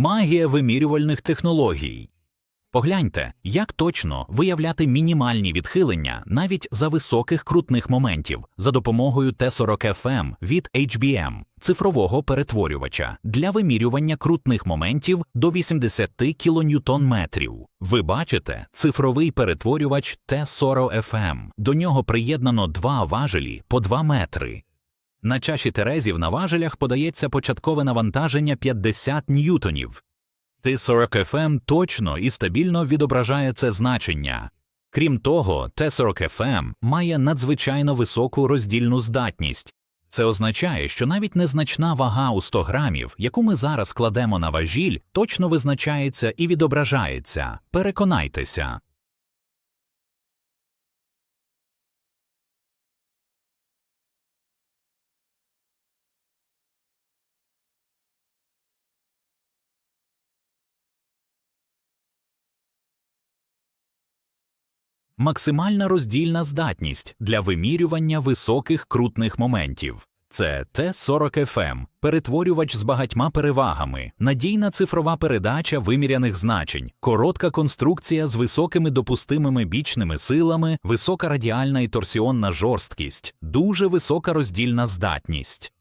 Магія вимірювальних технологій. Погляньте, як точно виявляти мінімальні відхилення навіть за високих крутних моментів за допомогою T40FM від HBM, цифрового перетворювача для вимірювання крутних моментів до 80 кНм. Ви бачите цифровий перетворювач T40FM. До нього приєднано два важелі по 2 метри. На чаші терезів на важелях подається початкове навантаження 50 ньютонів. T40FM точно і стабільно відображає це значення. Крім того, T40FM має надзвичайно високу роздільну здатність. Це означає, що навіть незначна вага у 100 грамів, яку ми зараз кладемо на важіль, точно визначається і відображається. Переконайтеся. Максимальна роздільна здатність для вимірювання високих крутних моментів. Це Т40FM, перетворювач з багатьма перевагами, надійна цифрова передача виміряних значень, коротка конструкція з високими допустимими бічними силами, висока радіальна і торсіонна жорсткість, дуже висока роздільна здатність.